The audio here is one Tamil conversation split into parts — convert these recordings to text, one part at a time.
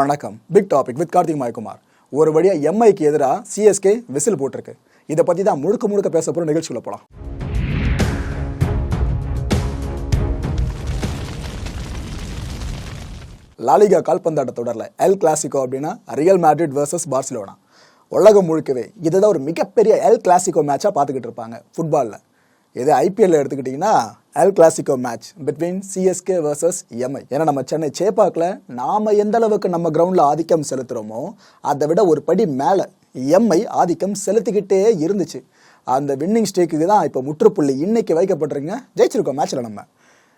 வணக்கம். Big topic with Karthik Mayakumar. ஒரு வழியா எம்ஐக்கு எதிராக சிஎஸ்கே விசில் போட்டிருக்கு. இதை பத்தி தான் முழுக்க முழுக்க பேச போற நிகழ்ச்சியில் போலாம். லாலிகா கால்பந்தாட்ட தொடரில் எல் கிளாசிகோ அப்படின்னா ரியல் மேட்ரிட் வர்சஸ் பார்சிலோனா உலகம் முழுக்கவே இதுதான் ஒரு மிகப்பெரிய எல் கிளாசிகோ மேட்சாக பார்த்துக்கிட்டு இருப்பாங்க. ஃபுட்பாலில் இது ஐபிஎல்ல எடுத்துக்கிட்டிங்கன்னா El Clasico match between CSK versus MI ஏன்னா நம்ம சென்னை சேப்பாக்கில் நாம் எந்த அளவுக்கு நம்ம கிரவுண்டில் ஆதிக்கம் செலுத்துகிறோமோ அதை விட ஒரு படி மேலே எம்ஐ ஆதிக்கம் செலுத்திக்கிட்டே இருந்துச்சு. அந்த வின்னிங் ஸ்டேக்குக்கு தான் இப்போ முற்றுப்புள்ளி இன்னைக்கு வைக்கப்பட்டிருங்க ஜெயிச்சிருக்கோம் மேட்ச்சில் நம்ம.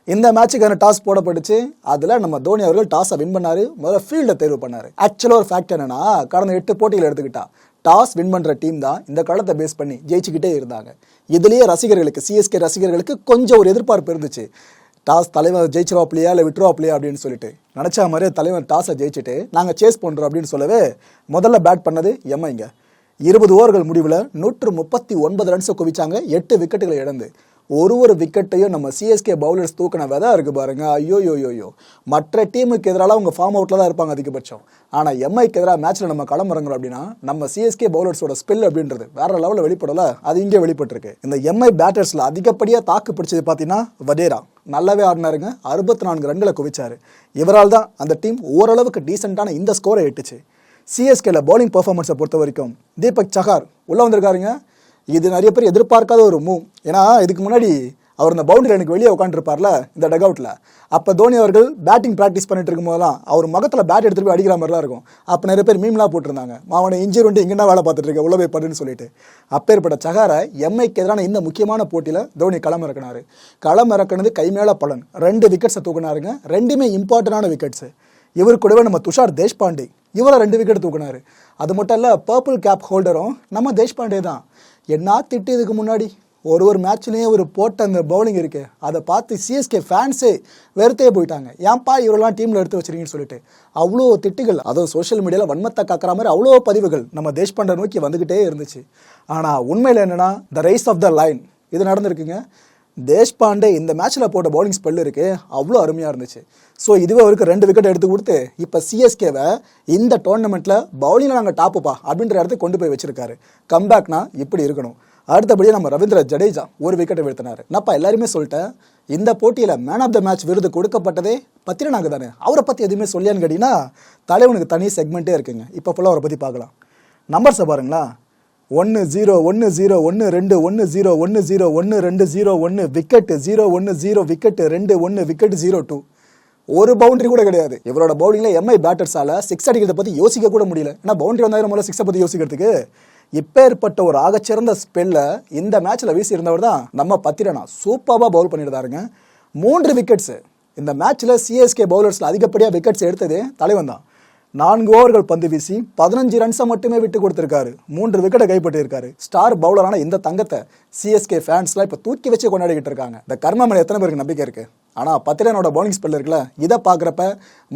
இந்த மேட்சுக்கான டாஸ் போடப்பட்டுச்சு. அதில் நம்ம தோனி அவர்கள் டாஸை வின் பண்ணாரு. முதல்ல ஃபீல்டை தேர்வு பண்ணார். ஆக்சுவலாக ஒரு ஃபேக்ட் என்னன்னா கடந்த எட்டு போட்டிகள் எடுத்துக்கிட்டா டாஸ் வின் பண்ணுற டீம் தான் இந்த களத்தை பேஸ் பண்ணி ஜெயிச்சுக்கிட்டே இருந்தாங்க. இதுலேயே ரசிகர்களுக்கு சிஎஸ்கே ரசிகர்களுக்கு கொஞ்சம் ஒரு எதிர்பார்ப்பு இருந்துச்சு. டாஸ் தலைவர் ஜெயிச்சிருவாப்லையா இல்லை விட்டுருவாப்லையா அப்படின்னு சொல்லிட்டு. நினச்சா மாதிரியே தலைவர் டாஸை ஜெயிச்சுட்டு நாங்கள் சேஸ் பண்ணுறோம் அப்படின்னு சொல்லவே முதல்ல பேட் பண்ணது எம்ஐங்க. இருபது ஓவர்கள் முடிவில் நூற்று முப்பத்தி ஒன்பது ரன்ஸை குவிச்சாங்க எட்டு விக்கெட்டுகளை இழந்து. ஒரு ஒரு விக்கெட்டையும் நம்ம சிஎஸ்கே பவுலர்ஸ் தூக்கின விதா இருக்கு பாருங்க. ஐயோ யோ மற்ற டீமுக்கு எதிராக அவங்க ஃபார்ம் அவுட்டில் தான் இருப்பாங்க அதிகபட்சம். ஆனால் எம்ஐக்கு எதிராக மேட்ச்சில் நம்ம களமிறங்குறோம் அப்படின்னா நம்ம சிஎஸ்கே பவுலர்ஸோட ஸ்பெல் அப்படின்றது வேற லெவலில் வெளிப்படல அது இங்கே வெளிப்பட்டிருக்கு. இந்த எம்ஐ பேட்டர்ஸில் அதிகப்படியாக தாக்கு பிடிச்சது பார்த்தீங்கன்னா வடேரா நல்லாவே ஆடினாருங்க. அறுபத்தி நான்கு ரன்களை குவிச்சாரு. இவரால் தான் அந்த டீம் ஓரளவுக்கு டீசெண்டான இந்த ஸ்கோரை எட்டுச்சு. சிஎஸ்கேல பவுலிங் பர்ஃபார்மன்ஸை பொறுத்த வரைக்கும் தீபக் சஹார் உள்ளே வந்திருக்காருங்க. இது நிறைய பேர் எதிர்பார்க்காத ஒரு மூவ் ஏன்னா இதுக்கு முன்னாடி அவர் இந்த பவுண்டரி எனக்கு வெளியே உட்காந்துருப்பார்ல இந்த டக் அவுட்டில் அப்போ தோனி அவர்கள் பேட்டிங் ப்ராக்டிஸ் பண்ணிட்டு இருக்கும்போதெல்லாம் அவர் முகத்தில் பேட் எடுத்துகிட்டு போய் அடிக்கிற மாதிரிலாம் இருக்கும். அப்போ நிறைய பேர் மீம்லாம் போட்டிருந்தாங்க. அவனை இன்ஜூரி வந்து இங்கே வேலை பார்த்துட்டு இருக்க உள்ள போய் பண்ணுன்னு சொல்லிட்டு. அப்பேற்பட்ட சகாரை எம்ஐக்கு எதிரான இந்த முக்கியமான போட்டியில் தோனி களம் இறக்குனாரு. களம் இறக்குனது கை மேல பலன். ரெண்டு விக்கெட்ஸை தூக்குனாருங்க. ரெண்டுமே இம்பார்ட்டண்டான விக்கெட்ஸு இவர் கூடவே நம்ம துஷார் தேஷ்பாண்டே இவரை ரெண்டு விக்கெட் தூக்குனாரு. அது மட்டும் இல்லை பர்பிள் கேப் ஹோல்டரும் நம்ம தேஷ்பாண்டே தான். என்ன திட்டு இதுக்கு முன்னாடி? ஒரு ஒரு மேட்ச்லேயும் ஒரு போட்ட அந்த பவுலிங் இருக்கு. அதை பார்த்து சிஎஸ்கே ஃபேன்ஸே வெறுத்தே போயிட்டாங்க. ஏன்பா இவரெல்லாம் டீமில் எடுத்து வச்சிருக்கீங்கன்னு சொல்லிட்டு. அவ்வளோ திட்டுகள் அதுவும் சோஷியல் மீடியாவில் வன்மத்தை காக்கிற மாதிரி அவ்வளோ பதிவுகள் நம்ம தேஷ்பாண்டை நோக்கி வந்துக்கிட்டே இருந்துச்சு. ஆனால் உண்மையில் என்னென்னா the rise of the line இது நடந்திருக்குங்க. தேஷ்பாண்டே இந்த மேட்ச்சில் போட்ட பவுலிங் ஸ்பெல் இருக்குது அவ்வளோ அருமையாக இருந்துச்சு. ஸோ இதுவே அவருக்கு ரெண்டு விக்கெட் எடுத்து கொடுத்து இப்போ சிஎஸ்கேவை இந்த டோர்னமெண்ட்டில் பவுலிங்கில் நாங்கள் டாப்புப்பா அப்படின்ற இடத்துக்கு கொண்டு போய் வச்சிருக்காரு. கம்பேக்னா இப்படி இருக்கணும். அடுத்தபடியாக நம்ம ரவீந்திர ஜடேஜா ஒரு விக்கெட்டை வீழ்த்தினார். நான்ப்பா எல்லாருமே சொல்லிட்டேன். இந்த போட்டியில் மேன் ஆஃப் த மேட்ச் விருது கொடுக்கப்பட்டதே பத்திரனாக தானே. அவரை பற்றி எதுவுமே சொல்லியான்னு கேட்டிங்கன்னா தலைவனுக்கு தனி செக்மெண்ட்டே இருக்குங்க. இப்போ ஃபுல்லாக அவரை பற்றி பார்க்கலாம். நம்பர்ஸை பாருங்களா. ஒன்று ஜீரோ ஒன்று ஜீரோ ஒன்று ரெண்டு ஒன்று ஜீரோ ஒன்று ஜீரோ ஒன்று ரெண்டு ஜீரோ ஒன்று விக்கெட்டு ஜீரோ ஒன்று ஜீரோ விக்கெட்டு ரெண்டு ஒன்று விக்கெட் ஜீரோ டூ ஒரு பவுண்டரி கூட கிடையாது. இவரோட பவுலிங்கில் எம்ஐ பேட்டர்ஸால் சிக்ஸ் அடிக்கிறத பற்றி யோசிக்க கூட முடியல. ஏன்னா பவுண்டரி வந்தாயிரம் முதல்ல சிக்ஸை பற்றி யோசிக்கிறதுக்கு. இப்பேற்பட்ட ஒரு ஆகச்சிறந்த ஸ்பெல்ல இந்த மேட்ச்சில் வீசி இருந்தவர் தான் நம்ம பத்திரனா. சூப்பராக பவுல் பண்ணியிருந்தாருங்க. மூன்று விக்கெட்ஸு இந்த மேட்ச்சில் சிஎஸ்கே பவுலர்ஸில் அதிகப்படியாக விக்கெட்ஸ் எடுத்தது தலைவன் தான். நான்கு ஓவர்கள் பந்து வீசி பதினஞ்சு ரன்ஸை மட்டுமே விட்டு கொடுத்திருக்காரு. மூன்று விக்கெட்டை கைப்பற்றியிருக்காரு. ஸ்டார் பவுலரான இந்த தங்கத்தை சிஎஸ்கே ஃபேன்ஸ்லாம் இப்போ தூக்கி வச்சு கொண்டாடிக்கிட்டு இருக்காங்க. இந்த கர்ம மேலே எத்தனை பேருக்கு நம்பிக்கை இருக்கு? ஆனால் பத்திரனோட பவுலிங் ஸ்பெல் இருக்குல்ல இதை பார்க்குறப்ப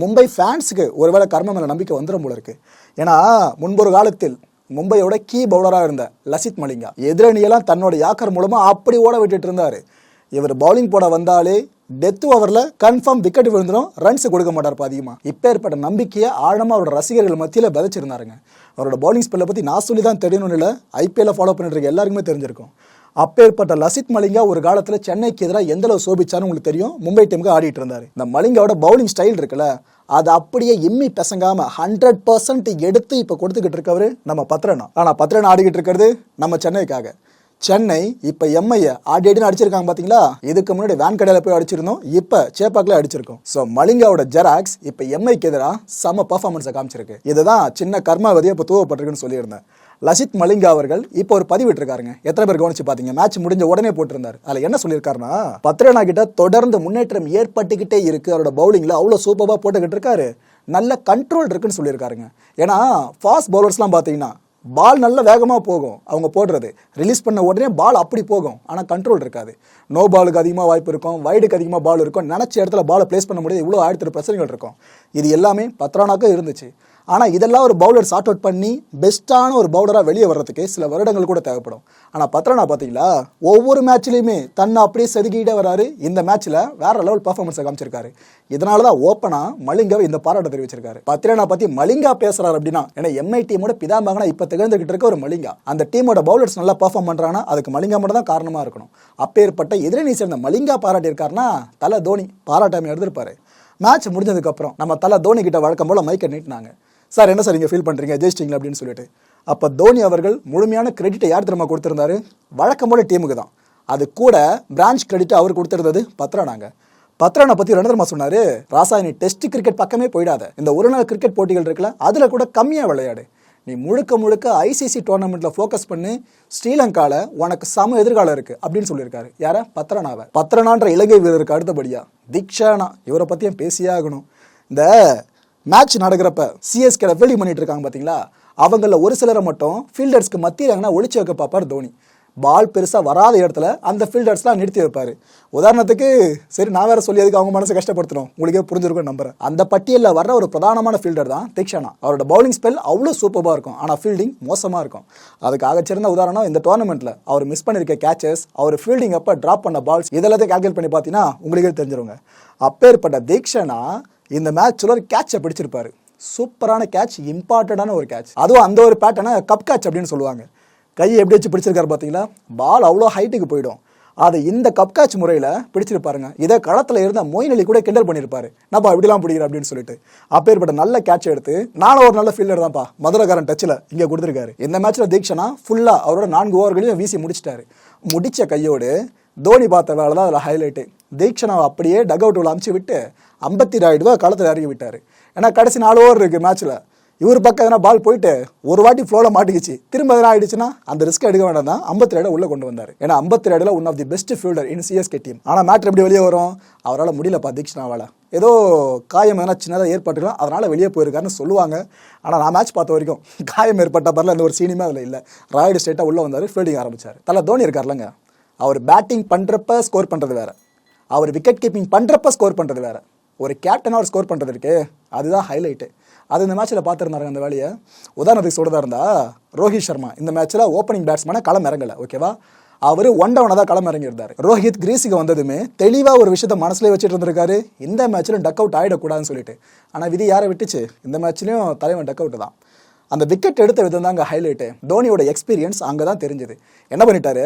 மும்பை ஃபேன்ஸுக்கு ஒருவேளை கர்ம மேல நம்பிக்கை வந்துடும் போல இருக்கு. ஏன்னா முன்பொரு காலத்தில் மும்பையோட கீ பவுலராக இருந்த லசித் மலிங்கா எதிரணியெல்லாம் தன்னோட யாக்கர் மூலமாக அப்படி ஓட விட்டுட்டு இருந்தார். இவர் பவுலிங் போட வந்தாலே டெத் ஓவரில் கன்ஃபார்ம் விக்கெட் விழுந்துடும் ரன்ஸ் கொடுக்க மாட்டார் அதிகமாக இப்போ ஏற்பட்ட நம்பிக்கையை ஆழமாக அவரோட ரசிகர்கள் மத்தியில் விதைச்சிருந்தாருங்க அவரோட பவுலிங் ஸ்பெல்லை பற்றி நான் சொல்லி தான் தெரியணும்னு இல்லை ஐபிஎல்ல ஃபாலோ பண்ணிட்டு இருக்க எல்லாருக்குமே தெரிஞ்சிருக்கும். அப்பேற்பட்ட லசித் மலிங்கா ஒரு காலத்தில் சென்னைக்கு எதிராக எந்த அளவு சோபிச்சான்னு உங்களுக்கு தெரியும்? மும்பை டீமுக்கு ஆடிட்டு இருந்தார். இந்த மலிங்காவோட பவுலிங் ஸ்டைல் இருக்குல்ல அதை அப்படியே இம்மி பசங்காமல் ஹண்ட்ரட் பர்சன்ட் எடுத்து இப்போ கொடுத்துக்கிட்டு இருக்கவர் நம்ம பத்ரனா. ஆனால் பத்ரனா ஆடிக்கிட்டு இருக்கிறது நம்ம சென்னைக்காக. சென்னை இப்போ எம்ஐய ஆடி ஆடினு அடிச்சிருக்காங்க பாத்தீங்களா? இதுக்கு முன்னாடி வேன் கடையில் போய் அடிச்சிருந்தோம் இப்போ சேப்பாக்கில் அடிச்சிருக்கோம். ஸோ மலிங்காவோட ஜெராக்ஸ் இப்போ எம்ஐக்கு எதிராக செம பர்ஃபார்மன்ஸை காமிச்சிருக்கு. இதுதான் சின்ன கர்மாவதியை இப்போ தூவப்பட்டிருக்குன்னு சொல்லியிருந்தேன். லசித் மலிங்கா அவர்கள் இப்போ ஒரு பதிவிட்டிருக்காருங்க எத்தனை பேர் கவனிச்சு பாத்தீங்க? மேட்ச் முடிஞ்ச உடனே போட்டிருந்தாரு. அதுல என்ன சொல்லியிருக்காருன்னா பத்ரனா கிட்ட தொடர்ந்து முன்னேற்றம் ஏற்பட்டுக்கிட்டே இருக்கு. அவரோட பவுலிங்ல அவ்வளோ சூப்பராக போட்டுக்கிட்டு இருக்காரு. நல்ல கண்ட்ரோல் இருக்குன்னு சொல்லியிருக்காருங்க. ஏன்னா ஃபாஸ்ட் பவுலர்ஸ்லாம் பார்த்தீங்கன்னா பால் நல்ல வேகமாக போகும். அவங்க போடுறது. ரிலீஸ் பண்ண உடனே பால் அப்படி போகும். ஆனால் கண்ட்ரோல் இருக்காது. நோ பாலுக்கு அதிகமாக வாய்ப்பு இருக்கும். வைடுக்கு அதிகமாக பால் இருக்கும். நினச்ச இடத்துல பாலை ப்ளேஸ் பண்ண முடியாது. இவ்வளோ ஆயிரத்தி பிரச்சனைகள் இருக்கும். இது எல்லாமே பத்ரானாக்கும் இருந்துச்சு. ஆனால் இதெல்லாம் ஒரு பவுலர் ஷார்ட் அவுட் பண்ணி பெஸ்ட்டான ஒரு பவுலராக வெளியே வர்றதுக்கு சில வருடங்கள் கூட தேவைப்படும். ஆனால் பத்ரனா பார்த்தீங்களா ஒவ்வொரு மேட்ச்லையுமே தன்னை அப்படியே செதுக்கிட்டே வராரு இந்த மேட்ச்சில் வேற லெவல் பர்ஃபார்மன்ஸை காமிச்சிருக்காரு. இதனால தான் ஓப்பனாக மலிங்காவை இந்த பாராட்ட தெரிவிச்சிருக்காரு. பத்ரனா பற்றி மலிங்கா பேசுறாரு அப்படின்னா ஏன்னா எம்ஐ டீமோட பிதாமகனா இப்போ திகழ்ந்துகிட்டு இருக்க ஒரு மலிங்கா. அந்த டீமோட பவுலர்ஸ் நல்லா பர்ஃபார்ம் பண்ணுறாங்கன்னா அதுக்கு மலிங்கா மட்டும் தான் காரணமாக இருக்கணும். அப்பேற்பட்ட எதிரணி சேர்ந்த மலிங்கா பாராட்டியிருக்காருன்னா தலை தோனி பாராட்டாமல் எடுத்திருப்பாரு மேட்ச் முடிஞ்சதுக்கப்புறம் நம்ம தலை தோனி கிட்ட வழக்கம் போல் மைக்கை நீட்டினாங்க. சார் என்ன சார் நீங்கள் ஃபீல் பண்ணுறீங்க ஜெயிச்சிட்டிங்களா? அப்படின்னு சொல்லிட்டு. அப்போ தோனி அவர்கள் முழுமையான கிரெடிட்டை யார் திரும்ப கொடுத்துருந்தாரு? வழக்கம் போல டீமுக்கு தான். அது கூட பிரான்ச் கிரெடிட் அவர் கொடுத்துருந்தது பத்ரானாங்க பத்ரானை பற்றி ரெண்டு சொன்னார் ராசாயனி டெஸ்ட் கிரிக்கெட் பக்கமே போயிடாத. இந்த ஒரு நாள் கிரிக்கெட் போட்டிகள் இருக்குல்ல அதில் கூட கம்மியாக விளையாடு. நீ முழுக்க முழுக்க ஐசிசி டோர்னமெண்ட்டில் ஃபோக்கஸ் பண்ணி. ஸ்ரீலங்காவில் உனக்கு சம எதிர்காலம் இருக்குது அப்படின்னு சொல்லியிருக்காரு. யார? பத்ரனாவை. பத்ரனான்ற இலங்கை வீரருக்கு அடுத்தபடியா தீக்ஷானா. இவரை பற்றியும் பேசியே ஆகணும். இந்த மேட்ச் நடக்கிறப்ப சிஎஸ்கேல வெளி பண்ணிட்டு இருக்காங்க பார்த்தீங்களா அவங்கள ஒரு சிலரை மட்டும் ஃபீல்டர்ஸ்க்கு மத்தியில் எங்கன்னா ஒளிச்சு வைக்க பார்ப்பார் தோனி. பால் பெருசாக வராத இடத்துல அந்த ஃபீல்டர்ஸ்லாம் நிறுத்தி வைப்பார். உதாரணத்துக்கு சரி நான் வேறு சொல்லி அதுக்கு அவங்க மனசை கஷ்டப்படுத்தணும். உங்களுக்கே புரிஞ்சிருக்கும் நம்புறேன். அந்த பட்டியலில் வர்ற ஒரு பிரதானமான ஃபீல்டர் தான் தீக்ஷானா. அவரோட பவுலிங் ஸ்பெல் அவ்வளோ சூப்பராக இருக்கும். ஆனால் ஃபீல்டிங் மோசமாக இருக்கும். அதுக்காக சிறந்த உதாரணம் இந்த டோர்னமெண்ட்டில் அவர் மிஸ் பண்ணியிருக்க கேச்சஸ் அவர் ஃபீல்டிங் அப்போ ட்ராப் பண்ண பால்ஸ் இதெல்லாத்தையும் கால்குலேட் பண்ணி பார்த்தீங்கன்னா உங்களுக்கே தெரிஞ்சிருங்க. அப்பேற்பட்ட தீக்ஷனா இந்த மேட்ச்சில் ஒரு கேட்சை பிடிச்சிருப்பாரு. சூப்பரான கேட்ச் இம்பார்ட்டண்டான ஒரு கேட்ச் அதுவும் அந்த ஒரு பேட்டர்னை கப் கேட்ச் அப்படின்னு சொல்லுவாங்க. கையை எப்படி வச்சு பிடிச்சிருக்காரு பார்த்தீங்களா? பால் அவ்வளோ ஹைட்டுக்கு போயிடும். அது இந்த கப் கேட்ச் முறையில் பிடிச்சிருப்பாருங்க இதை களத்தில் இருந்த மொயின் அலி கூட கிண்டல் பண்ணியிருப்பாரு நான்ப்பா இப்படிலாம் பிடிக்கிறேன் அப்படின்னு சொல்லிட்டு. அப்பேற்பட்ட நல்ல கேட்ச் எடுத்து நானும் ஒரு நல்ல ஃபீல்டர் தான்ப்பா. மதுரகாரன் டச்சில் இங்கே கொடுத்துருக்காரு. இந்த மேட்ச்சில் தீக்ஷனா ஃபுல்லாக அவரோட நான்கு ஓவர்களையும் வீசி முடிச்சிட்டாரு. முடித்த கையோடு தோனி பார்த்த வேலை தான் அதில் ஹைலைட்டு தீக்ஷனாவை அப்படியே டக் அவுட்டில் அமுச்சு விட்டு ஐம்பத்தி ரெண்டு ரூபா களத்தில் இறங்கி விட்டார். ஏன்னா கடைசி நாலு ஓவர் இருக்குது மேட்ச்சில் இவர் பக்கம் எதனா பால் போயிட்டு ஒரு வாட்டி ஃப்ளோவில் மாட்டிக்கிச்சு. திரும்ப எதனா ஆயிடுச்சுன்னா அந்த ரிஸ்க் எடுக்க வேண்டாம் தான் ஐம்பத்தி ரெண்டு உள்ளே கொண்டு வந்தார். ஏன்னா ஐம்பத்தி ரெண்டில் one of the best fielder in CSK team ஆனால் மேட்ரு எப்படி வெளியே வரும்? அவரால் முடியலப்பா தீக்ஷனாவால் ஏதோ காயம் எதனா சின்னதாக ஏற்பட்டுக்கலாம் அதனால் வெளியே போயிருக்காருன்னு சொல்லுவாங்க. ஆனால் நான் மேட்ச் பார்த்த வரைக்கும் காயம் ஏற்பட்ட பரல அந்த ஒரு சீனியுமே அதில் இல்லை. ராய்டு ஸ்டேட்டாக உள்ளே வந்தார் ஃபீல்டிங் ஆரம்பித்தார் தலை தோனி இருக்கார்லங்க அவர் பேட்டிங் பண்ணுறப்ப ஸ்கோர் பண்ணுறது வேற. அவர் விக்கெட் கீப்பிங் பண்ணுறப்ப ஸ்கோர் பண்ணுறது வேற. ஒரு கேப்டன் அவர் ஸ்கோர் பண்ணுறது இருக்குது அதுதான் ஹைலைட்டு அது இந்த மேட்ச்சில் பார்த்துருந்தாங்க அந்த வேலையை. உதாரணத்துக்கு சொல்கிறதா இருந்தால் ரோஹித் சர்மா இந்த மேட்ச்சில் ஓப்பனிங் பேட்ஸ்மேனை களம் இறங்கலை ஓகேவா அவர் ஒன் டவுனாக தான் களம் இறங்கியிருந்தார். ரோஹித் கிரீஸுக்கு வந்ததுமே தெளிவாக ஒரு விஷயத்த மனசுலேயே வச்சுட்டு இருந்திருக்காரு. இந்த மேட்ச்சிலும் டக் அவுட் ஆகிடக்கூடாதுன்னு சொல்லிட்டு. ஆனால் விதி யாரை விட்டுச்சு? இந்த மேட்ச்லையும் தலைவன் டக் அவுட் தான். அந்த விக்கெட் எடுத்த விதம் தாங்க ஹைலைட்டு தோனியோட எக்ஸ்பீரியன்ஸ் அங்கே தான் தெரிஞ்சுது. என்ன பண்ணிட்டாரு?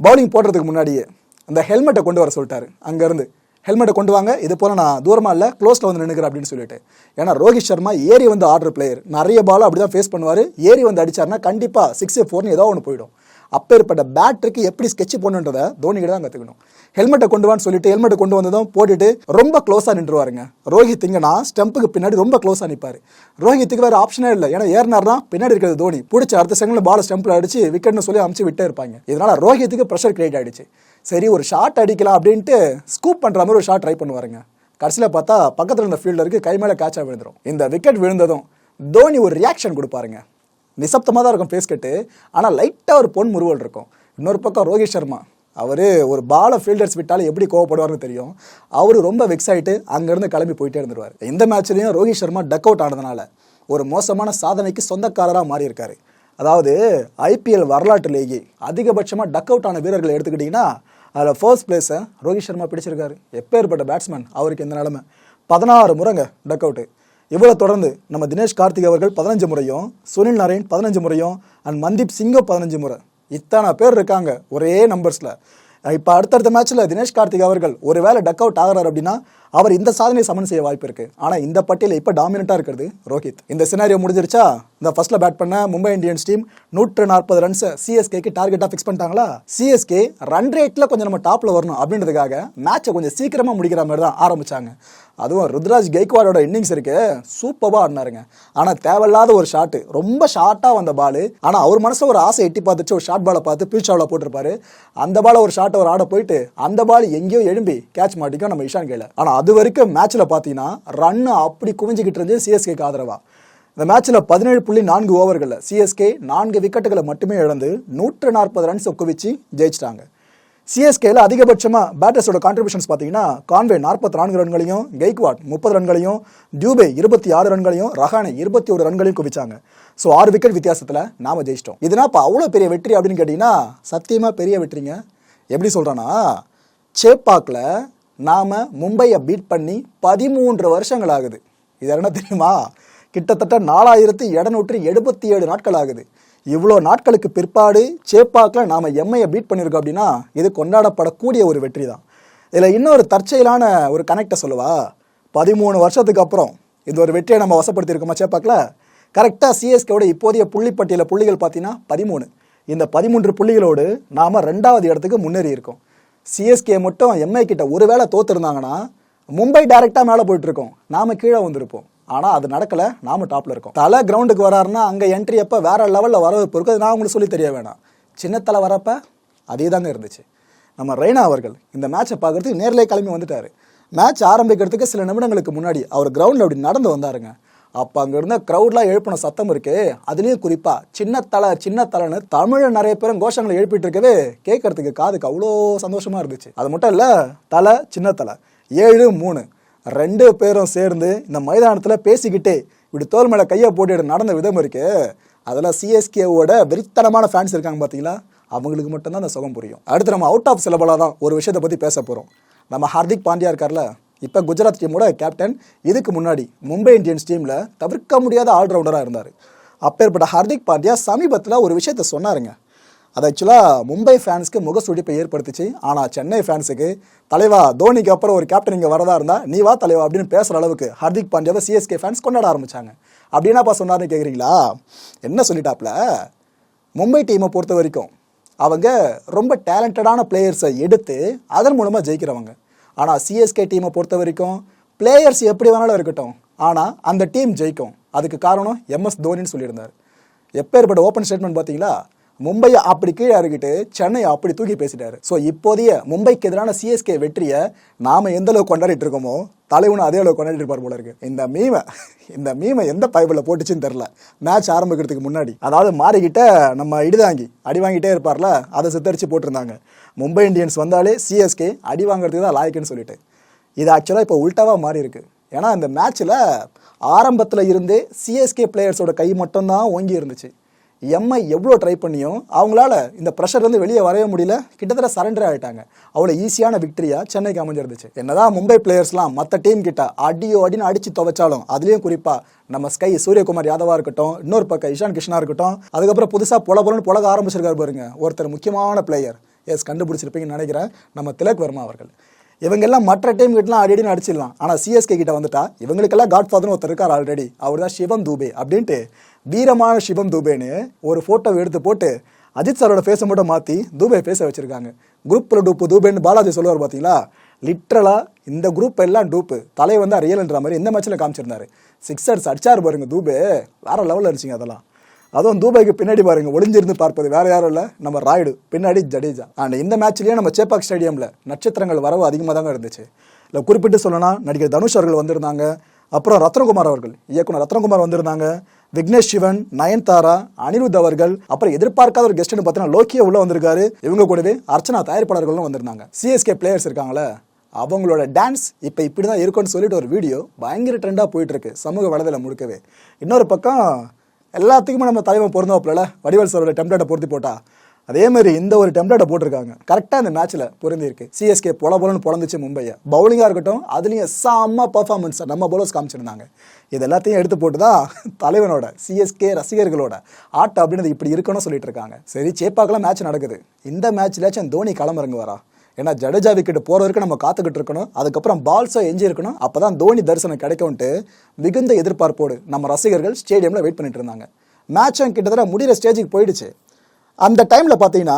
பவுலிங் போடுறதுக்கு முன்னாடியே அந்த ஹெல்மெட்டை கொண்டு வர சொல்லிட்டாரு. அங்கேருந்து ஹெல்மெட்டை கொண்டு வாங்க இது போல் நான் தூரமாக இல்லை க்ளோஸில் வந்து நின்னுக்கிறேன் அப்படின்னு சொல்லிட்டு. ஏன்னா ரோஹித் சர்மா ஏறி வந்து ஆர்டர் பிளேயர் நிறைய பால் அப்படி தான் ஃபேஸ் பண்ணுவார். ஏறி வந்து அடிச்சாருன்னா கண்டிப்பாக சிக்ஸ் ஃபோர்னு ஏதோ ஒன்று போயிடும். அப்பேற்பட்ட பேட்டருக்கு எப்படி ஸ்கெட்ச் போடணுன்றதை தோனிகிட்ட தான் கற்றுக்கணும் ஹெல்மெட்டை கொண்டு வான்னு சொல்லிட்டு ஹெல்மெட்டை கொண்டு வந்ததும் போட்டுட்டு ரொம்ப க்ளோஸாக நின்றுவாருங்க ரோஹித் இங்கன்னா ஸ்டெம்புக்கு பின்னாடி ரொம்ப க்ளோஸாக நிற்பார் ரோஹித்துக்கு வேறு ஆப்ஷனே இல்லை. ஏன்னா ஏறினார்னா பின்னாடி இருக்கிறது தோனி. பிடிச்ச அடுத்த செகண்டில் பால் ஸ்டெம்பில் அடிச்சு விக்கெட்னு சொல்லி அமுச்சு விட்டே இருப்பாங்க. இதனால் ரோஹித்துக்கு ப்ரெஷர் கிரியேட் ஆயிடுச்சு. சரி ஒரு ஷாட் அடிக்கலாம் அப்படின்ட்டு ஸ்கூப் பண்ணுற மாதிரி ஒரு ஷாட் ட்ரை பண்ணுவாருங்க. கடைசியில் பார்த்தா பக்கத்தில் இருந்த ஃபீல்டருக்கு கை மேலே கேட்சாக விழுந்துடும் இந்த விக்கெட் விழுந்ததும் தோனி ஒரு ரியாக்ஷன் கொடுப்பாருங்க. நிசப்தமாக தான் இருக்கும் ஃபேஸ் கட்டு. ஆனால் லைட்டாக ஒரு பொன் முறுவல் இருக்கும். இன்னொரு பக்கம் ரோஹித் சர்மா. அவர் ஒரு பாலை ஃபீல்டர்ஸ் விட்டாலும் எப்படி கோவப்படுவார்னு தெரியும். அவர் ரொம்ப வெக்ஸ் ஆகிட்டு அங்கேருந்து கிளம்பி போயிட்டே இருந்துருவார். எந்த மேட்ச்லேயும் ரோஹித் சர்மா டக் அவுட் ஆனதுனால ஒரு மோசமான சாதனைக்கு சொந்தக்காரராக மாறியிருக்கார். அதாவது ஐபிஎல் வரலாற்றுலேயே அதிகபட்சமாக டக் அவுட் ஆன வீரர்களை எடுத்துக்கிட்டிங்கன்னா அதில் ஃபர்ஸ்ட் பிளேஸை ரோஹித் சர்மா பிடிச்சிருக்காரு. எப்பேற்பட்ட பேட்ஸ்மேன் அவருக்கு இந்த நிலமை. பதினாறு முறைங்க டக் அவுட்டு இவ்வளோ தொடர்ந்து நம்ம தினேஷ் கார்த்திக் அவர்கள் பதினஞ்சு முறையும் சுனில் நாராயண் பதினஞ்சு முறையும் அண்ட் மந்தீப் சிங்கோ பதினஞ்சு முறை. இத்தனை பேர் இருக்காங்க ஒரே நம்பர்ஸில் இப்போ அடுத்தடுத்த மேட்ச்சில் தினேஷ் கார்த்திக் அவர்கள் ஒரு வேளை டக் அவுட் ஆகிறார் அப்படின்னா அவர் இந்த சாதனையை சமன் செய்ய வாய்ப்பு இருக்குது ஆனால் இந்த பட்டியலில் இப்போ டாமினெண்ட்டாக இருக்கிறது ரோஹித். இந்த சினாரியோ முடிஞ்சிருச்சா? இந்த ஃபஸ்ட்டில் பேட் பண்ண மும்பை இந்தியன்ஸ் டீம் நூற்று நாற்பது ரன்ஸை சிஎஸ்கேக்கு டார்கெட்டாக ஃபிக்ஸ் பண்ணிட்டாங்களா? சிஎஸ்கே ரன் ரேட்டில் கொஞ்சம் நம்ம டாப்பில் வரணும் அப்படின்றதுக்காக மேட்சை கொஞ்சம் சீக்கிரமாக முடிக்கிற மாதிரி தான் ஆரம்பிச்சாங்க. அதுவும் ருத்ராஜ் கெய்க்வாடோட இன்னிங்ஸ் இருக்கு. சூப்பராக ஆடினாருங்க. ஆனால் தேவையில்லாத ஒரு ஷாட்டு ரொம்ப ஷார்ட்டாக வந்த பால் ஆனால் அவர் மனசில் ஒரு ஆசை எட்டி பார்த்துச்சு ஒரு ஷார்ட் பாலை பார்த்து பீச்சாவில் போட்டிருப்பாரு. அந்த பாலை ஒரு ஷாட்டை ஒரு ஆட போயிட்டு அந்த பால் எங்கேயோ எழும்பி கேட்ச் மாட்டிக்கும் நம்ம இஷான் கையில். ஆனால் அது வரைக்கும் மேட்ச்சில் பார்த்தீங்கன்னா ரன் அப்படி குவிஞ்சிக்கிட்டு இருந்துச்சு சிஎஸ்கேக்கு ஆதரவா. இந்த மேட்ச்சில் பதினேழு புள்ளி நான்கு ஓவர்களில் சிஎஸ்கே நான்கு விக்கெட்டுகளை மட்டுமே இழந்து நூற்று நாற்பது ரன்ஸை குவிச்சு ஜெயிச்சிட்டாங்க. சிஎஸ்கேல அதிகபட்சமாக பேட்டர்ஸோட கான்ட்ரிபியூஷன்ஸ் பார்த்தீங்கன்னா கான்வே நாற்பத்தி நான்கு ரன்களையும் கெய்க்வாட் முப்பது ரன்களையும் டியூபே இருபத்தி ஆறு ரன்களையும் ரஹானே இருபத்தி ஒரு ரன்களையும் குவிச்சாங்க. ஸோ ஆறு விக்கெட் வித்தியாசத்தில் நாம ஜெயிச்சிட்டோம். இதுனா இப்போ அவ்வளோ பெரிய வெற்றி அப்படின்னு கேட்டிங்கன்னா சத்தியமாக பெரிய வெற்றிங்க. எப்படி சொல்கிறேன்னா சேப்பாக்கில் நாம் மும்பையை பீட் பண்ணி பதிமூன்று வருஷங்கள் ஆகுது. இது என்ன தெரியுமா? கிட்டத்தட்ட நாலாயிரத்தி இரநூற்றி எழுபத்தி ஏழு நாட்கள் ஆகுது. இவ்வளோ நாட்களுக்கு பிற்பாடு சேப்பாக்கில் நாம் எம்ஐயை பீட் பண்ணியிருக்கோம் அப்படின்னா இது கொண்டாடப்படக்கூடிய ஒரு வெற்றி தான். இதில் இன்னொரு தற்செயலான ஒரு கனெக்டை சொல்லுவா. பதிமூணு வருஷத்துக்கு அப்புறம் இந்த ஒரு வெற்றியை நம்ம வசப்படுத்தியிருக்கோமா சேப்பாக்கில்? கரெக்டாக சிஎஸ்கேவோட இப்போதைய புள்ளிப்பட்டியல புள்ளிகள் பார்த்தீங்கன்னா பதிமூணு. இந்த பதிமூன்று புள்ளிகளோடு நாம் ரெண்டாவது இடத்துக்கு முன்னேறி இருக்கோம். சிஎஸ்கே மட்டும் எம்ஐ கிட்ட ஒருவேளை தோத்துருந்தாங்கன்னா மும்பை டைரெக்டாக மேலே போயிட்டுருக்கோம். நாம் நாம கீழே வந்திருப்போம். ஆனால் அது நடக்கலை. நாம டாப்ல இருக்கோம். தலை கிரவுண்டுக்கு வராருன்னா அங்கே என்ட்ரி அப்போ வேற லெவலில் வரவேற்பு இருக்கும் அது நான் உங்களுக்கு சொல்லி தெரிய வேணாம். சின்ன தலை வரப்ப அதே தாங்க இருந்துச்சு. நம்ம ரெய்னா அவர்கள் இந்த மேட்சை பார்க்குறதுக்கு நேரிலே கிளம்பி வந்துட்டார். மேட்ச் ஆரம்பிக்கிறதுக்கு சில நிமிடங்களுக்கு முன்னாடி அவர் கிரவுண்டில் அப்படி நடந்து வந்தாருங்க. அப்போ அங்கே இருந்த க்ரௌட்லாம் எழுப்பின சத்தம் இருக்கு அதுலேயும் குறிப்பாக சின்ன தலை சின்ன தலைன்னு தமிழ் நிறைய பேரும் கோஷங்களை எழுப்பிட்டு இருக்கவே கேட்கறதுக்கு காதுக்கு அவ்வளோ சந்தோஷமாக இருந்துச்சு. அது மட்டும் இல்லை தலை சின்ன தலை. ஏழு மூணு. ரெண்டு பேரும் சேர்ந்து இந்த மைதானத்தில் பேசிக்கிட்டே இப்படி தோல் மேலே கையை போட்டு நடந்த விதம் இருக்கு. அதில் சிஎஸ்கேவோட வெறித்தனமான ஃபேன்ஸ் இருக்காங்க பார்த்தீங்களா அவங்களுக்கு மட்டும்தான் அந்த சுகம் புரியும். அடுத்து நம்ம அவுட் ஆஃப் சிலபலாக தான் ஒரு விஷயத்தை பற்றி பேச போகிறோம் நம்ம ஹார்திக் பாண்டியா இருக்கார்ல? இப்போ குஜராத் டீமோட கேப்டன் இதுக்கு முன்னாடி மும்பை இந்தியன்ஸ் டீமில் தவிர்க்க முடியாத ஆல்ரவுண்டராக இருந்தார். அப்பேற்பட்ட ஹார்திக் பாண்டியா சமீபத்தில் ஒரு விஷயத்த சொன்னாருங்க. அது ஆக்சுவலாக மும்பை ஃபேன்ஸ்க்கு முகசுடிப்பை ஏற்படுத்துச்சு. ஆனால் சென்னை ஃபேன்ஸுக்கு தலைவா தோனிக்கு அப்புறம் ஒரு கேப்டன் இங்கே வரதா இருந்தால் நீ வா தலைவா அப்படின்னு பேசுகிற அளவுக்கு ஹர்திக் பாண்டியாவை சிஎஸ்கே ஃபேன்ஸ் கொண்டாட ஆரம்பிச்சாங்க. அப்படின்னாப்பா சொன்னார்னு கேட்குறீங்களா என்ன சொல்லிட்டாப்ல? மும்பை டீமை பொறுத்த வரைக்கும் அவங்க ரொம்ப டேலண்டடான பிளேயர்ஸை எடுத்து அதன் மூலமாக ஜெயிக்கிறவங்க. ஆனால் சிஎஸ்கே டீமை பொறுத்த வரைக்கும் பிளேயர்ஸ் எப்படி வேணாலும் இருக்கட்டும். ஆனால் அந்த டீம் ஜெயிக்கும். அதுக்கு காரணம் எம்எஸ் தோனின்னு சொல்லியிருந்தார். எப்பேற்பட்ட ஓப்பன் ஸ்டேட்மெண்ட் பார்த்தீங்களா? மும்பையை அப்படி கீழே இறக்கிட்டு சென்னையை அப்படி தூக்கி பேசிட்டாரு. ஸோ இப்போதைய மும்பைக்கு எதிரான சிஎஸ்கே வெற்றியை நாம எந்த அளவுக்கு கொண்டாடிட்டு இருக்கோமோ தலைவனும் அதே அளவுக்கு கொண்டாடிட்டு இருப்பார் போல இருக்கு. இந்த மீமை இந்த மீமை எந்த பைபிளில் போட்டுச்சுன்னு தெரில மேட்ச் ஆரம்பிக்கிறதுக்கு முன்னாடி. அதாவது மாறிக்கிட்ட நம்ம இடிதாங்கி அடி வாங்கிட்டே இருப்பார்ல அதை சித்தரித்து போட்டிருந்தாங்க. மும்பை இந்தியன்ஸ் வந்தாலே சிஎஸ்கே அடி வாங்குறதுக்கு தான் லாய்க்குன்னு சொல்லிட்டு. இது ஆக்சுவலாக இப்போ உல்ட்டாவாக மாறி இருக்கு. ஏன்னா இந்த மேட்ச்சில் ஆரம்பத்தில் இருந்தே சிஎஸ்கே பிளேயர்ஸோட கை மட்டும்தான் ஓங்கி இருந்துச்சு. எம்ஐ எவ்வளோ ட்ரை பண்ணியும் அவங்களால இந்த ப்ரெஷர்லேருந்து வெளியே வரவே முடியல. கிட்டத்தட்ட சரண்டர் ஆகிட்டாங்க அவ்வளோ ஈஸியான விக்டரியா சென்னைக்கு அமைஞ்சிருந்துச்சு. என்னதான் மும்பை பிளேயர்ஸ்லாம் மற்ற டீம் கிட்ட அடியோ அடின்னு அடிச்சு துவைச்சாலும் அதுலேயும் குறிப்பாக நம்ம ஸ்கை சூரியகுமார் யாதவா இருக்கட்டும் இன்னொரு பக்கம் இஷான் கிருஷ்ணா இருக்கட்டும் அதுக்கப்புறம் புதுசாக பொல பொலன்னு புலக ஆரம்பிச்சிருக்காரு பாருங்க. ஒருத்தர் முக்கியமான பிளேயர் எஸ் கண்டுபிடிச்சிருப்பீங்கன்னு நினைக்கிறேன். நம்ம திலக் வர்மா அவர்கள். இவங்கெல்லாம் மற்ற டீம் கிட்டலாம் அடிக்கடி அடிச்சிடலாம். ஆனால் சிஎஸ்கே கிட்ட வந்துட்டா இவங்களுக்கெல்லாம் காட் ஃபாதர்னு ஒருத்தர் இருக்கார் ஆல்ரெடி அவர் தான் சிவம் தூபே அப்படின்ட்டு வீரமான சிவம் தூபேன்னு ஒரு ஃபோட்டோவை எடுத்து போட்டு அஜித் சாரோட ஃபேஸை மட்டும் மாற்றி தூபே பேச வச்சுருக்காங்க. குரூப்பில் டூப்பு தூபேன்னு பாலாஜி சொல்லுவார் பார்த்தீங்களா லிட்ரலாக இந்த குரூப் எல்லாம் டூப்பு தலை வந்து ரியல்ன்ற மாதிரி எந்த மேட்ச்சில் காமிச்சிருந்தாரு. சிக்ஸர்ஸ் அடிச்சார் பாருங்க தூபே. வேறு லெவலில் இருந்துச்சுங்க அதெல்லாம். அதுவும் தூபாய்க்கு பின்னாடி பாருங்க ஒளிஞ்சிருந்து பார்ப்பது வேறு யாரும் இல்லை. நம்ம ராய்டு பின்னாடி ஜடேஜா. அண்ட் இந்த மேட்ச்லயே நம்ம சேப்பாக் ஸ்டேடியமில் நட்சத்திரங்கள் வரவு அதிகமாக தாங்க இருந்துச்சு. இல்லை குறிப்பிட்டு சொல்லணும்னா நடிகர் தனுஷ் அவர்கள் வந்திருந்தாங்க. அப்புறம் ரத்னகுமார் அவர்கள் இயக்குனர் ரத்னகுமார் வந்திருந்தாங்க. விக்னேஷ் சிவன் நயன்தாரா அனிருத் அவர்கள் அப்புறம் எதிர்பார்க்காத ஒரு கெஸ்ட்னு பார்த்தீங்கன்னா லோக்கியா உள்ள வந்திருக்காரு. இவங்க கூடவே அர்ச்சனா தயாரிப்பாளர்களும் வந்திருந்தாங்க. சிஎஸ்கே பிளேயர்ஸ் இருக்காங்களே அவங்களோட டான்ஸ் இப்போ இப்படி தான் இருக்கும்னு சொல்லிட்டு ஒரு வீடியோ பயங்கர ட்ரெண்டாக போயிட்டு இருக்கு சமூக வலைதளம் முழுக்கவே. இன்னொரு பக்கம் எல்லாத்துக்குமே நம்ம தலைவன் பொருந்தோப்பில் வடிவல் சாரோட டெம்ப்ளேட்டை பொருத்தி போட்டா. அதே மாதிரி இந்த ஒரு டெம்ப்ளேட்டை போட்டிருக்காங்க. கரெக்டாக இந்த மேட்ச்சில் பொருந்திருக்கு சிஎஸ்கே பொல பொலன்னு பொழந்துச்சு மும்பையை. பவுலிங்காக இருக்கட்டும் அதுலேயும் செம்ம பர்ஃபார்மன்ஸ் நம்ம பவுலர்ஸ் காமிச்சிருந்தாங்க. இது எல்லாத்தையும் எடுத்து போட்டு தான் தலைவனோட சிஎஸ்கே ரசிகர்களோட ஆட்டம் அப்படின்னு இப்படி இருக்கணும்னு சொல்லிட்டு இருக்காங்க. சரி சேப்பாக்கெல்லாம் மேட்ச் நடக்குது. இந்த மேட்ச்லாச்சும் தோனி களமிறங்கு வரா ஏன்னா ஜடேஜா விக்கெட் போகிற வரைக்கும் நம்ம காத்துக்கிட்டு இருக்கணும். அதுக்கப்புறம் பால்ஸோ எஞ்சி இருக்கணும். அப்பதான் தோனி தரிசனம் கிடைக்கும்ட்டு மிகுந்த எதிர்பார்ப்போடு நம்ம ரசிகர்கள் ஸ்டேடியமில் வெயிட் பண்ணிட்டு இருந்தாங்க. மேட்சும் கிட்டத்தட்ட முடிகிற ஸ்டேஜுக்கு போயிடுச்சு. அந்த டைமில் பார்த்தீங்கன்னா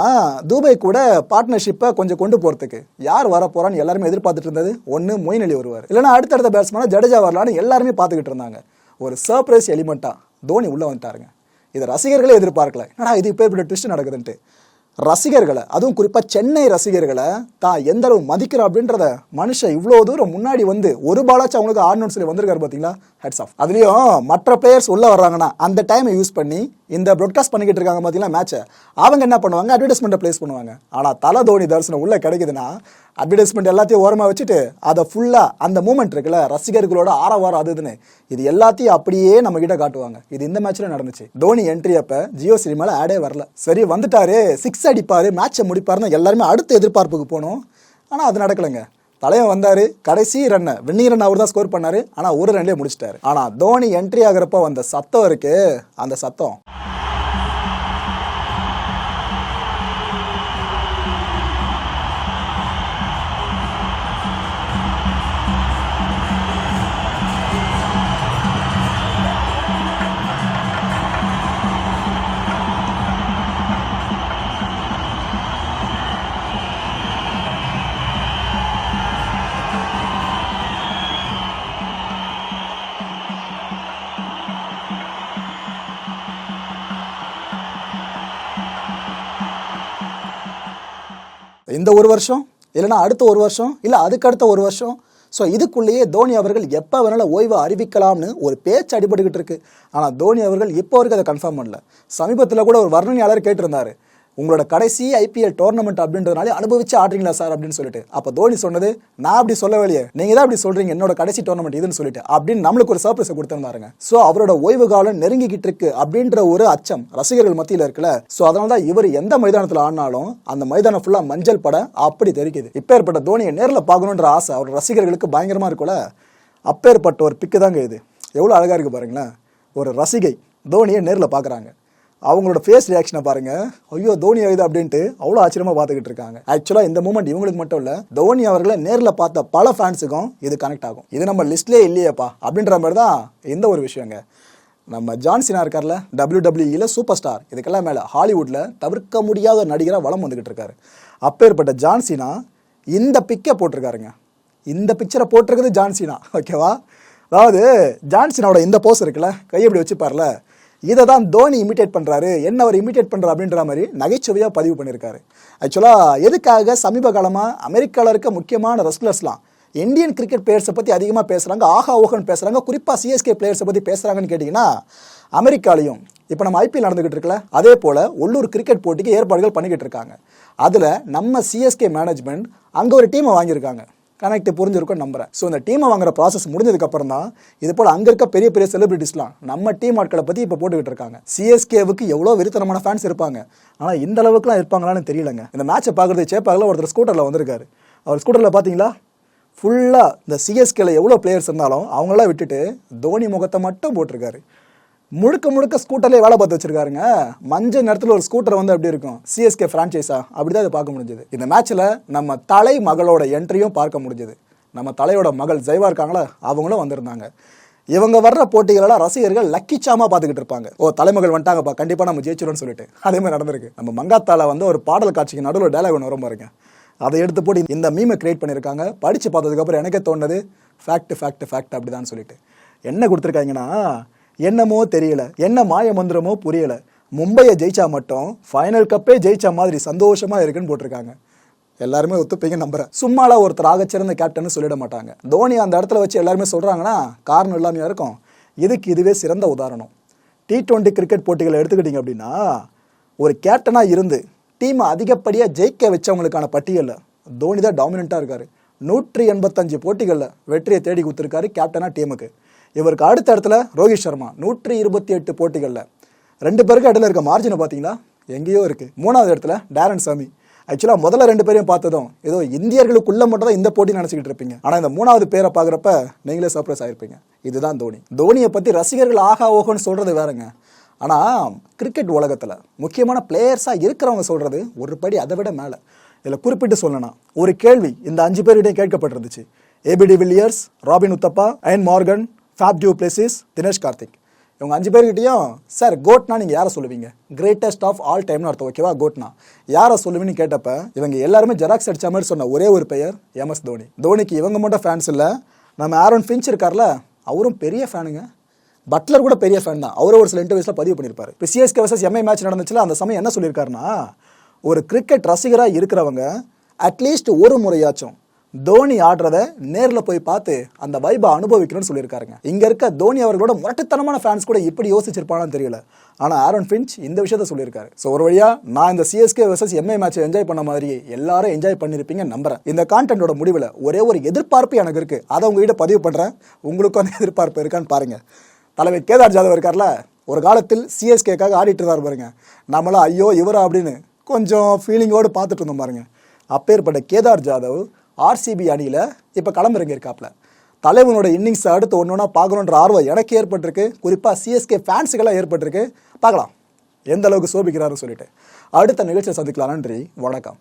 தூபை கூட பார்ட்னர்ஷிப்பை கொஞ்சம் கொண்டு போகிறதுக்கு யார் வர போகிறான்னு எல்லாருமே எதிர்பார்த்துட்டு இருந்தது. ஒன்று மொயின் அலி வருவார் இல்லைன்னா அடுத்தடுத்த பேட்ஸ்மேனாக ஜடேஜா வரலான்னு எல்லாருமே பார்த்துக்கிட்டு இருந்தாங்க. ஒரு சர்ப்ரைஸ் எலிமெண்ட்டாக தோனி உள்ளே வந்துட்டாருங்க. இதை ரசிகர்களே எதிர்பார்க்கல. ஏன்னா இது இப்போ இப்படி ட்விஸ்ட் நடக்குதுன்ட்டு. ரசிகர்களை அதுவும் குறிப்பாக சென்னை ரசிகர்களை தான் எந்த அளவு மதிக்கிற அப்படின்றத மனுஷன் இவ்வளோ தூரம் முன்னாடி வந்து ஒரு பாலாச்சும் அவங்களுக்கு ஆடணும்னு சொல்லி வந்திருக்காரு பார்த்தீங்களா ஹெட்ஸ் ஆஃப் அதுலேயும் மற்ற பிளேயர்ஸ் உள்ளே வர்றாங்கன்னா அந்த டைமை யூஸ் பண்ணி இந்த ப்ராட்காஸ்ட் பண்ணிக்கிட்டு இருக்காங்க பார்த்தீங்கன்னா மேட்சை அவங்க என்ன பண்ணுவாங்க? அட்வர்டைஸ்மெண்ட்டை ப்ளேஸ் பண்ணுவாங்க. ஆனால் தலை தோனி தரிசனம் உள்ளே கிடைக்குதுன்னா அட்வர்டைஸ்மெண்ட் எல்லாத்தையும் ஓரமாக வச்சுட்டு அதை ஃபுல்லாக அந்த மூமெண்ட் இருக்குல்ல ரசிகர்களோட ஆரவாரம் அது இதுன்னு இது எல்லாத்தையும் அப்படியே நம்ம கிட்ட காட்டுவாங்க. இது இந்த மேட்ச்சில் நடந்துச்சு. தோனி என்ட்ரி அப்போ ஜியோ சினிமாவில் ஆடே வரல. சரி வந்துட்டாரு. சிக்ஸ் அடிப்பார் மேட்ச்சை முடிப்பாருன்னு எல்லாருமே அடுத்த எதிர்பார்ப்புக்கு போனோம். ஆனால் அது நடக்கலைங்க. தலைவன் வந்தாரு கடைசி ரன்னை வின்னிங் ரன் அவர் தான் ஸ்கோர் பண்ணாரு ஆனா ஒரு ரன்லேயே முடிச்சிட்டாரு. ஆனா தோனி என்ட்ரி ஆகுறப்ப வந்த சத்தம் இருக்கு. அந்த சத்தம். ஒரு வருஷம் இல்லைன்னா அடுத்த ஒரு வருஷம் இல்லை அதுக்கடுத்த ஒரு வருஷம். ஸோ இதுக்குள்ளேயே தோனி அவர்கள் எப்போ வேணாலும் ஓய்வை அறிவிக்கலாம்னு ஒரு பேச்சு அடிபட்டுக்கிட்டு இருக்கு. ஆனால் தோனி அவர்கள் இப்போ வரைக்கும் அதை கன்ஃபார்ம் பண்ணல. சமீபத்தில் கூட ஒரு வர்ணனையாளர் கேட்டிருந்தாரு. உங்களோட கடைசி ஐபிஎல் டோர்னமெண்ட் அப்படின்றதுனால அனுபவிச்சு ஆடுறீங்களா சார் அப்படின்னு சொல்லிட்டு. அப்போ தோனி சொன்னது நான் அப்படி சொல்லவில்லையே நீங்க தான் அப்படி சொல்றீங்க என்னோட கடைசி டோர்னமெண்ட் இதுன்னு சொல்லிட்டு. அப்படின்னு நம்மளுக்கு ஒரு சர்ப்ரைஸ் கொடுத்திருந்தாருங்க ஸோ அவரோட ஓய்வு காலம் நெருங்கிக்கிட்டு இருக்கு அப்படின்ற ஒரு அச்சம் ரசிகர்கள் மத்தியில் இருக்குல்ல. ஸோ அதனால தான் இவர் எந்த மைதானத்தில் ஆடினாலும் அந்த மைதானம் ஃபுல்லாக மஞ்சள் பட அப்படி தெரிக்குது. இப்பேற்பட்ட தோனியை நேரில் பார்க்கணுன்ற ஆசை அவர் ரசிகர்களுக்கு பயங்கரமாக இருக்கும்ல. அப்பேற்பட்ட ஒரு பிக்கு தாங்க இது. எவ்வளோ அழகாக இருக்கு பாருங்களேன். ஒரு ரசிகை தோனியை நேரில் பார்க்குறாங்க. அவங்களோட ஃபேஸ் ரியாக்ஷனை பாருங்க. ஐயோ தோனி ஆயுது அப்படின்ட்டு அவ்வளோ ஆச்சரியமா பார்த்துக்கிட்டு இருக்காங்க. ஆக்சுவலாக இந்த மூமெண்ட் இவங்களுக்கு மட்டும் இல்லை தோனி அவர்களை நேரில் பார்த்த பல ஃபேன்ஸுக்கும் இது கனெக்ட் ஆகும். இது நம்ம லிஸ்ட்லேயே இல்லையேப்பா அப்படின்ற மாதிரி தான் இந்த ஒரு விஷயங்க. நம்ம ஜான்சினா இருக்கார்ல டபிள்யூ டபிள்யூஇல சூப்பர் ஸ்டார் இதுக்கெல்லாம் மேலே ஹாலிவுட்டில் தவிர்க்க முடியாத நடிகராக வளம் வந்துகிட்டு இருக்காரு. அப்பேற்பட்ட ஜான்சினா இந்த பிக்கை போட்டிருக்காருங்க. இந்த பிக்சரை போட்டிருக்கிறது ஜான்சினா ஓகேவா அதாவது ஜான்சினாவோட இந்த போஸ் இருக்குல்ல கை எப்படி வச்சுப்பார்ல இதை தான் தோனி இமிட்டேட் பண்ணுறாரு என்ன அவர் இமிட்டேட் பண்ணுற அப்படின்ற மாதிரி நகைச்சுவையாக பதிவு பண்ணியிருக்காரு. ஆக்சுவலாக எதுக்காக சமீப காலமாக அமெரிக்காவில் இருக்க முக்கியமான ரெஸ்லர்ஸ்லாம் இந்தியன் கிரிக்கெட் பிளேயர்ஸை பற்றி அதிகமாக பேசுகிறாங்க ஆஹா ஓஹன் பேசுகிறாங்க குறிப்பாக சிஎஸ்கே பிளேயர்ஸை பற்றி பேசுகிறாங்கன்னு கேட்டிங்கன்னா அமெரிக்காலையும் இப்போ நம்ம ஐபிஎல் நடந்துகிட்டு இருக்கல அதே போல் உள்ளூர் கிரிக்கெட் போட்டிக்கு ஏற்பாடுகள் பண்ணிக்கிட்டு இருக்காங்க. அதில் நம்ம சிஎஸ்கே மேனேஜ்மெண்ட் அங்கே ஒரு டீமை வாங்கியிருக்காங்க. கனெக்ட் புரிஞ்சிருக்கும் நம்புறேன். ஸோ இந்த டீமை வாங்குற ப்ராசஸ் முடிஞ்சதுக்கு அப்புறம் தான் இது போல் அங்கே இருக்க பெரிய பெரிய செலிபிரிட்டிஸ்லாம் நம்ம டீம் ஆட்களை பற்றி இப்போ போட்டுக்கிட்டு இருக்காங்க. சிஎஸ்கேவுக்கு எவ்வளோ விருத்தனமான ஃபேன்ஸ் இருப்பாங்க. ஆனால் இந்த அளவுக்குலாம் இருப்பாங்களான்னு தெரியலங்க. இந்த மேட்சை பார்க்குறது சேப்பாக ஒருத்தர் ஸ்கூட்டரில் வந்திருக்காரு. அவர் ஸ்கூட்டரில் பார்த்தீங்களா ஃபுல்லாக இந்த சிஎஸ்கேல எவ்வளோ பிளேயர்ஸ் இருந்தாலும் அவங்களாம் விட்டுட்டு தோனி முகத்தை மட்டும் போட்டிருக்காரு. முழுக்க முழுக்க ஸ்கூட்டர்லேயே வேலை பார்த்து வச்சிருக்காருங்க. மஞ்சள் நேரத்தில் ஒரு ஸ்கூட்டர் வந்து அப்படி இருக்கும்? சிஎஸ்கே ஃப்ரான்ச்சைஸா அப்படி தான் இதை பார்க்க முடிஞ்சது. இந்த மேட்ச்சில் நம்ம தலை மகளோட என்ட்ரியும் பார்க்க முடிஞ்சது. நம்ம தலையோட மகள் ஜெய்வா இருக்காங்களா? அவங்களும் வந்திருந்தாங்க. இவங்க வர்ற போட்டிகளெல்லாம் ரசிகர்கள் லக்கிச்சாமா பார்த்துக்கிட்டு இருப்பாங்க. ஓ தலைமகள் வந்துட்டாங்கப்பா. கண்டிப்பாக நம்ம ஜெயிச்சிடும்னு சொல்லிட்டு. அதே மாதிரி நடந்திருக்கு. நம்ம மங்காத்தால வந்து ஒரு பாடல் காட்சிக்கு நடுவில் டேலாக் ஒன்று வரும் பாருங்க. அதை எடுத்து போட்டு இந்த மீமை கிரியேட் பண்ணியிருக்காங்க. படித்து பார்த்ததுக்கப்புறம் எனக்கே தோணுது. ஃபேக்ட் ஃபேக்ட் ஃபேக்ட் அப்படிதான் சொல்லிட்டு. என்ன கொடுத்துருக்காங்கன்னா என்னமோ தெரியல என்ன மாய மந்திரமோ புரியல. மும்பையை ஜெயிச்சா மட்டும் ஃபைனல் கப்பே ஜெயிச்ச மாதிரி சந்தோஷமா இருக்குன்னு போட்டிருக்காங்க. எல்லாருமே ஒத்துப்பீங்க நம்புறேன். சும்மால ஒருத்தர் ஆகச்சிறந்த கேப்டன் சொல்லிட மாட்டாங்க. தோனி அந்த இடத்துல வச்சு எல்லாருமே சொல்றாங்கன்னா காரணம் எல்லாமே இருக்கும். இதுக்கு இதுவே சிறந்த உதாரணம். டி டுவெண்ட்டி கிரிக்கெட் போட்டிகளை எடுத்துக்கிட்டீங்க அப்படின்னா ஒரு கேப்டனாக இருந்து டீமை அதிகப்படியாக ஜெயிக்க வச்சவங்களுக்கான பட்டியலில் தோனி தான் டாமினண்ட்டாக இருக்காரு. நூற்றி எண்பத்தஞ்சு போட்டிகளில் வெற்றியை தேடி கொடுத்துருக்காரு கேப்டனாக டீமுக்கு இவருக்கு அடுத்த இடத்துல ரோஹித் சர்மா நூற்றி இருபத்தி எட்டு போட்டிகளில். ரெண்டு பேருக்கு இடத்துல இருக்க மார்ஜினை பார்த்தீங்களா எங்கேயோ இருக்குது மூணாவது இடத்துல டேரன் சாமி. ஆக்சுவலாக முதல்ல ரெண்டு பேரையும் பார்த்ததும் ஏதோ இந்தியர்களுக்குள்ளே மட்டும் தான் இந்த போட்டி நினச்சிக்கிட்டு இருப்பீங்க. ஆனால் இந்த மூணாவது பேரை பார்க்குறப்ப நீங்களே சர்ப்ரைஸ் ஆகிருப்பீங்க இதுதான் தோனி. தோனியை பற்றி ரசிகர்கள் ஆகா ஓகோன்னு சொல்கிறது வேறுங்க. ஆனால் கிரிக்கெட் உலகத்தில் முக்கியமான பிளேயர்ஸாக இருக்கிறவங்க சொல்கிறது ஒரு படி அதை விட மேலே. இதில் குறிப்பிட்டு சொல்லணும் ஒரு கேள்வி இந்த அஞ்சு பேர்கிட்டையும் கேட்கப்பட்டிருந்துச்சு. AB de Villiers Robin Uthappa Eoin Morgan Faf du Plessis Dinesh Karthik இவங்க அஞ்சு பேர்கிட்டையும் சார் கோட்னா நீங்கள் யாரை சொல்லுவீங்க? கிரேட்டஸ்ட் ஆஃப் ஆல் டைம்னு அர்த்தம் ஓகேவா கோட்னா யாரை சொல்லுவீங்கன்னு கேட்டப்ப இவங்க எல்லாருமே ஜெராக்ஸ் அடித்த மாதிரி சொன்ன ஒரே ஒரு பெயர் எம்எஸ் தோனி தோனிக்கு இவங்க மட்டும் ஃபேன்ஸ் இல்லை. நம்ம ஆரோன் ஃபின்ச் இருக்கார்ல அவரும் பெரிய ஃபேனுங்க பட்லர் கூட பெரிய ஃபேன் தான். அவரும் ஒரு சில இன்டர்வியூஸில் பதிவு பண்ணியிருப்பார் இப்போ சிஎஸ்கே வர்சஸ் எம்ஐ மேட்ச் நடந்துச்சுல அந்த சமயம் என்ன சொல்லியிருக்காருன்னா ஒரு கிரிக்கெட் ரசிகராக இருக்கிறவங்க அட்லீஸ்ட் ஒரு முறையாச்சும் தோனி ஆடுறத நேரில் போய் பார்த்து அந்த வைபை அனுபவிக்கணும்னு சொல்லியிருக்காருங்க. இங்கே இருக்க தோனி அவர்களோட முரட்டுத்தனமான ஃபேன்ஸ் கூட இப்படி யோசிச்சிருப்பானு தெரியல. ஆனால் ஆரோன் ஃபின்ச் இந்த விஷயத்த சொல்லியிருக்காரு. ஸோ ஒரு வழியாக நான் இந்த சிஎஸ்கே வர்சஸ் எம்ஏ மேட்சை என்ஜாய் பண்ண மாதிரி எல்லாரும் என்ஜாய் பண்ணியிருப்பீங்க நம்புறேன். இந்த கான்டென்ட்டோட முடிவில் ஒரே ஒரு எதிர்பார்ப்பு எனக்கு இருக்குது அதை உங்ககிட்ட பதிவு பண்ணுறேன் உங்களுக்கும் அந்த எதிர்பார்ப்பு இருக்கான்னு பாருங்கள் தலைவர் கேதார் ஜாதவ் இருக்கார்ல ஒரு காலத்தில் சிஎஸ்கேக்காக ஆடிட்டு இருந்தார் பாருங்க. நம்மளாம் ஐயோ இவரா அப்படின்னு கொஞ்சம் ஃபீலிங்கோடு பார்த்துட்டு இருந்தோம் பாருங்க. அப்பேற்பட்ட கேதார் ஜாதவ் ஆர்சிபி அணியில் இப்போ களமிறங்கி இருக்காப்ல தலைவனோட இன்னிங்ஸை அடுத்து ஒன்று ஒன்றா பார்க்கணுன்ற ஆர்வம் எனக்கு ஏற்பட்டிருக்கு. குறிப்பாக சிஎஸ்கே ஃபேன்ஸுக்கெல்லாம் ஏற்பட்டிருக்கு. பார்க்கலாம். எந்த அளவுக்கு சோபிக்கிறாருன்னு சொல்லிட்டு. அடுத்த நிகழ்ச்சியை சந்திக்கலாம். நன்றி. வணக்கம்.